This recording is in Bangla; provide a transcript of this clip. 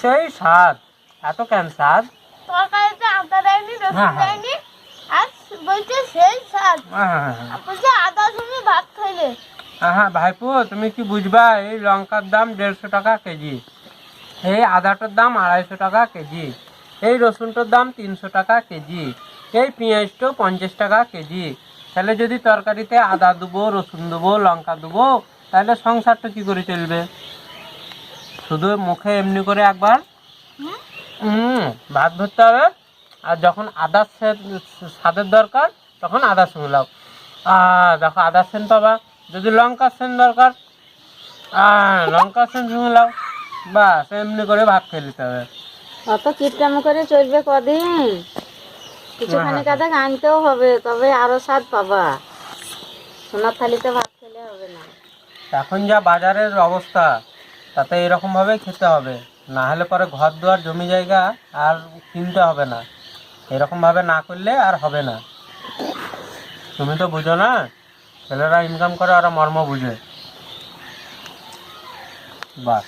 সেই স্বাদ। এত কেন স্বাদ? তরকারিতে আদা দেয়নি রসুন হ্যাঁ, হ্যাঁ। দেয়নি আর বলছে সেই স্বাদ। আর বলছে আদা তুমি ভাত খাইলে। হ্যাঁ ভাইপো তুমি কি বুঝবা এই লঙ্কার দাম দেড়শো টাকা কেজি। এই আদাটার দাম আড়াইশো টাকা কেজি। এই রসুনটার দাম তিনশো টাকা কেজি। এই পেঁয়াজটাও পঞ্চাশ টাকা কেজি। তাহলে যদি তরকারিতে আদা দেবো রসুন দেবো লঙ্কা দেবো তাহলে সংসারটা কি করে চলবে? শুধু মুখে এমনি করে একবার? হুম? ভাত ধরতে হবে। আর যখন আদার স্বাদের দরকার তখন আদা শুনলাও আহ দেখো আদার সেন পাবা। যদি লঙ্কার সেন দরকার লঙ্কার সেন শুনলাও বাস এমনি করে ভাত খেয়ে নিতে হবে। অত কিপটামো করে চলবে কদিন? কিছুখানি হ্যাঁ। কাদা আনতেও হবে তবে আরও স্বাদ পাবা। সোনার থালিতে ভাত খেলে হবে না। এখন যা বাজারের অবস্থা তাতে এরকম ভাবে খেতে হবে। না হলে পরে ঘর দুয়ার জমি জায়গা আর কিনতে হবে না। এরকম ভাবে না করলে আর হবে না। তুমি তো বুঝো না ছেলেরা ইনকাম করে ওরা মর্ম বুঝে। বাস।